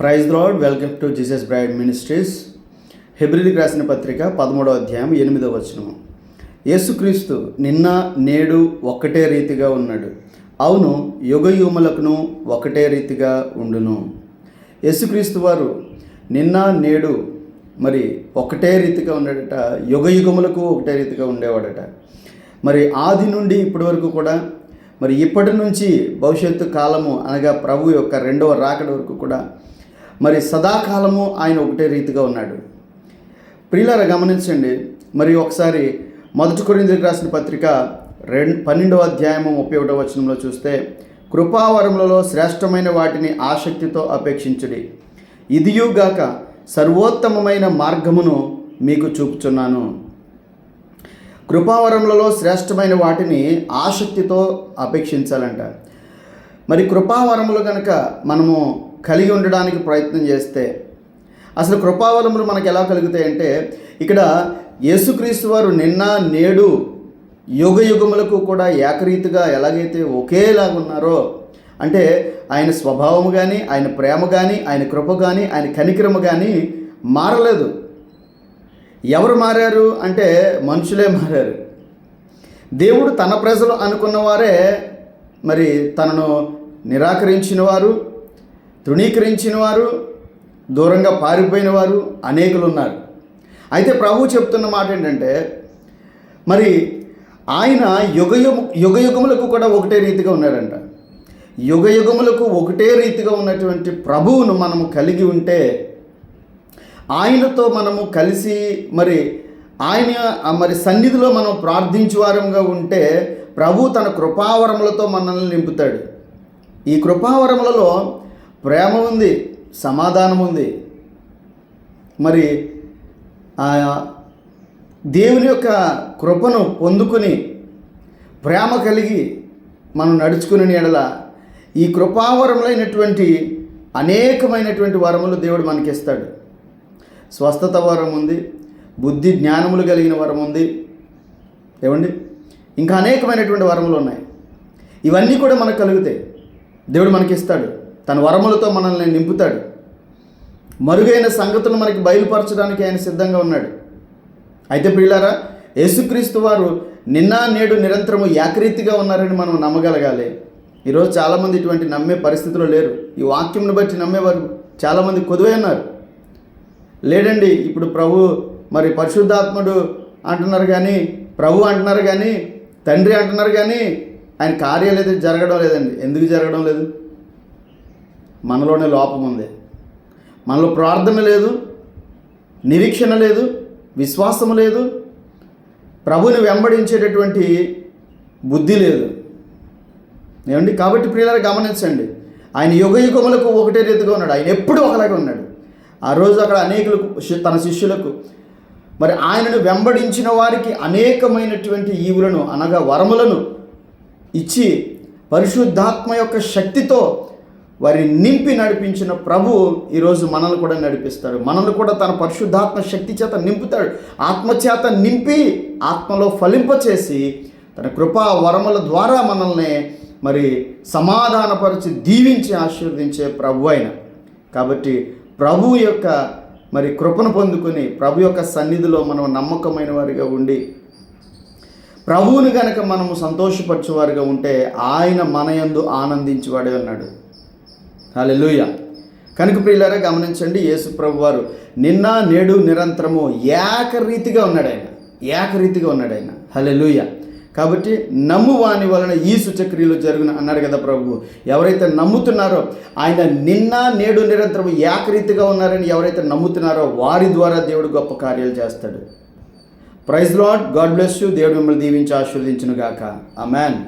Praise lord. Welcome to Jesus bride ministries. హెబ్రిల్కి రాసిన పత్రిక పదమూడవ అధ్యాయం ఎనిమిదవ వచనం యేసుక్రీస్తు నిన్న నేడు ఒక్కటే రీతిగా ఉన్నాడు. అవును యుగయుమలకును ఒకటే రీతిగా ఉండును. యేసుక్రీస్తు వారు నిన్న నేడు మరి ఒకటే రీతిగా ఉన్నాడట. యుగయుగములకు ఒకటే రీతిగా ఉండేవాడట. మరి ఆది నుండి ఇప్పటి వరకు కూడా మరి ఇప్పటి నుంచి భవిష్యత్తు కాలము అనగా ప్రభు యొక్క రెండవ రాకడ వరకు కూడా మరి సదాకాలము ఆయన ఒకటే రీతిగా ఉన్నాడు. ప్రియులారా గమనించండి. మరి ఒకసారి మొదటి కొరిందులకు రాసిన పత్రిక రెండు పన్నెండవ అధ్యాయము ముప్పై ఒకటో వచనంలో చూస్తే కృపావరములలో శ్రేష్టమైన వాటిని ఆసక్తితో అపేక్షించుడి. ఇదియుగాక సర్వోత్తమమైన మార్గమును మీకు చూపుచున్నాను. కృపావరములలో శ్రేష్టమైన వాటిని ఆసక్తితో అపేక్షించాలంట. మరి కృపావరములు కనుక మనము కలిగి ఉండడానికి ప్రయత్నం చేస్తే అసలు కృపావరములు మనకు ఎలా కలుగుతాయంటే ఇక్కడ యేసుక్రీస్తు వారు నిన్న నేడు యుగ యుగములకు కూడా ఏకరీతిగా ఎలాగైతే ఒకేలాగా ఉన్నారో అంటే ఆయన స్వభావము కానీ ఆయన ప్రేమ కానీ ఆయన కృప కానీ ఆయన కనికరము కానీ మారలేదు. ఎవరు మారారు అంటే మనుషులే మారారు. దేవుడు తన ప్రజలు అనుకున్న వారే మరి తనను నిరాకరించిన వారు తృణీకరించిన వారు దూరంగా పారిపోయిన వారు అనేకులు ఉన్నారు అయితే ప్రభు చెప్తున్న మాట ఏంటంటే మరి ఆయన యుగ యుగ యుగములకు కూడా ఒకటే రీతిగా ఉన్నారంట. యుగ యుగములకు ఒకటే రీతిగా ఉన్నటువంటి ప్రభువును మనము కలిగి ఉంటే ఆయనతో మనము కలిసి మరి ఆయన మరి సన్నిధిలో మనం ప్రార్థించువారంగా ఉంటే ప్రభు తన కృపావరములతో మనల్ని నింపుతాడు. ఈ కృపావరములలో ప్రేమ ఉంది సమాధానం ఉంది. మరి ఆ దేవుని యొక్క కృపను పొందుకుని ప్రేమ కలిగి మనం నడుచుకుని ఎడల ఈ కృపావరములైనటువంటి అనేకమైనటువంటి వరములు దేవుడు మనకిస్తాడు. స్వస్థత వరం ఉంది బుద్ధి జ్ఞానములు కలిగిన వరం ఉంది. ఏమండి? ఇంకా అనేకమైనటువంటి వరములు ఉన్నాయి. ఇవన్నీ కూడా మనకు కలుగుతాయి. దేవుడు మనకిస్తాడు. తన వరములతో మనల్ని నింపుతాడు. మరుగైన సంగతులు మనకి బయలుపరచడానికి ఆయన సిద్ధంగా ఉన్నాడు. అయితే పిల్లారా యేసుక్రీస్తు వారు నిన్న నేడు నిరంతరము ఏకరీతిగా ఉన్నారని మనం నమ్మగలగాలి. ఈరోజు చాలామంది ఇటువంటి నమ్మే పరిస్థితిలో లేరు. ఈ వాక్యంను బట్టి నమ్మేవారు చాలామంది కొదువై ఉన్నారు. లేడండి ఇప్పుడు ప్రభు మరి పరిశుద్ధాత్ముడు అంటున్నారు కానీ ప్రభు అంటున్నారు కానీ తండ్రి అంటున్నారు కానీ ఆయన కార్యాలు అయితే జరగడం లేదండి. ఎందుకు జరగడం లేదు? మనలోనే లోపం ఉంది. మనలో ప్రార్థన లేదు నిరీక్షణ లేదు విశ్వాసం లేదు ప్రభుని వెంబడించేటటువంటి బుద్ధి లేదు. ఏమండి? కాబట్టి ప్రియులారా గమనించండి. ఆయన యుగ యుగములకు ఒకటే రీతిగా ఉన్నాడు. ఆయన ఎప్పుడూ ఒకలాగే ఉన్నాడు. ఆ రోజు అక్కడ అనేకులకు తన శిష్యులకు మరి ఆయనను వెంబడించిన వారికి అనేకమైనటువంటి ఈవులను అనగా వరములను ఇచ్చి పరిశుద్ధాత్మ యొక్క శక్తితో వారి నింపి నడిపించిన ప్రభు ఈరోజు మనల్ని కూడా నడిపిస్తాడు. మనల్ని కూడా తన పరిశుద్ధాత్మ శక్తి చేత నింపుతాడు. ఆత్మ చేత నింపి ఆత్మలో ఫలింపచేసి తన కృపా వరముల ద్వారా మనల్ని మరి సమాధానపరిచి దీవించి ఆశీర్వదించే ప్రభు అయిన కాబట్టి ప్రభు యొక్క మరి కృపను పొందుకొని ప్రభు యొక్క సన్నిధిలో మనం నమ్మకమైన వారిగా ఉండి ప్రభువుని గనక మనము సంతోషపరిచేవారిగా ఉంటే ఆయన మన యందు ఆనందించువాడే ఉన్నాడు. హల్లెలూయా. కనుక ప్రియులారా గమనించండి యేసు ప్రభు వారు నిన్న నేడు నిరంతరము ఏకరీతిగా ఉన్నాడు ఆయన ఏకరీతిగా ఉన్నాడు ఆయన లూయ కాబట్టి నమ్ము వాని వలన ఈ సూచక్రియలు జరుగును అన్నాడు కదా ప్రభు. ఎవరైతే నమ్ముతున్నారో ఆయన నిన్న నేడు నిరంతరము ఏకరీతిగా ఉన్నారని ఎవరైతే నమ్ముతున్నారో వారి ద్వారా దేవుడు గొప్ప కార్యాలు చేస్తాడు. Praise lord God bless you. దేవుడు మిమ్మల్ని దీవించి ఆశీర్వదించును గాక ఆ మ్యాన్